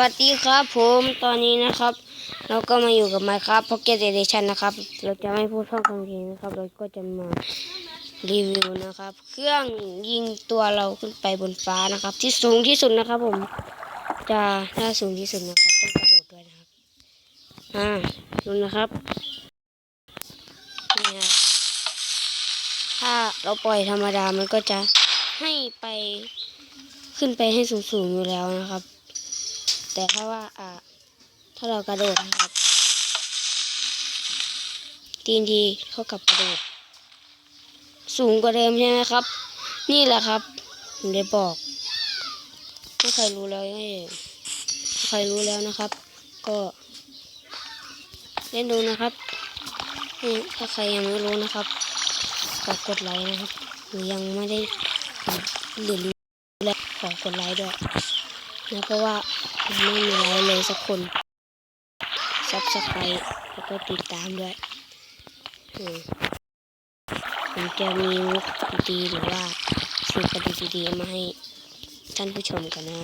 วัสดีครับผมตอนนี้นะครับ เราก็มาอยู่กับ Minecraft Pocket Edition นะครับ เราจะไม่พูดพร่ำทำเพลงนะครับ เราก็จะมารีวิวนะครับ เครื่องยิงตัวเราขึ้นไปบนฟ้านะครับ ที่สูงที่สุดนะครับ ผมจะถ้าสูงที่สุดนะครับ ต้องกระโดดด้วยนะครับอ่าดูนะครับนี่ครับถ้าเราปล่อยธรรมดามันก็จะให้ไปขึ้นไปให้สูงๆอยู่แล้วนะครับ แต่ถ้าว่าอ่า ถ้าเรากระโดดนะครับทีนทีเท่ากับกระโดด สูงกว่าเดิมใช่ไหมครับ นี่แหละครับผมได้บอกถ้าใครรู้แล้วให้ถ้าใครรู้แล้วนะครับ ก็เล่นดูนะครับถ้าใครยังไม่รู้นะครับฝากกดไลค์นะครับ หรือยังไม่ได้หรือรู้แล้วขอกดไลค์ด้วย นะเพราะว่าไม่มีอะไรเลยสักคนซับสไครต์แล้วก็ติดตามด้วยอืมผมจะมีมุกดีๆหรือว่าสิ่งประดิษฐ์ดีๆมาให้ท่านผู้ชมกันนะ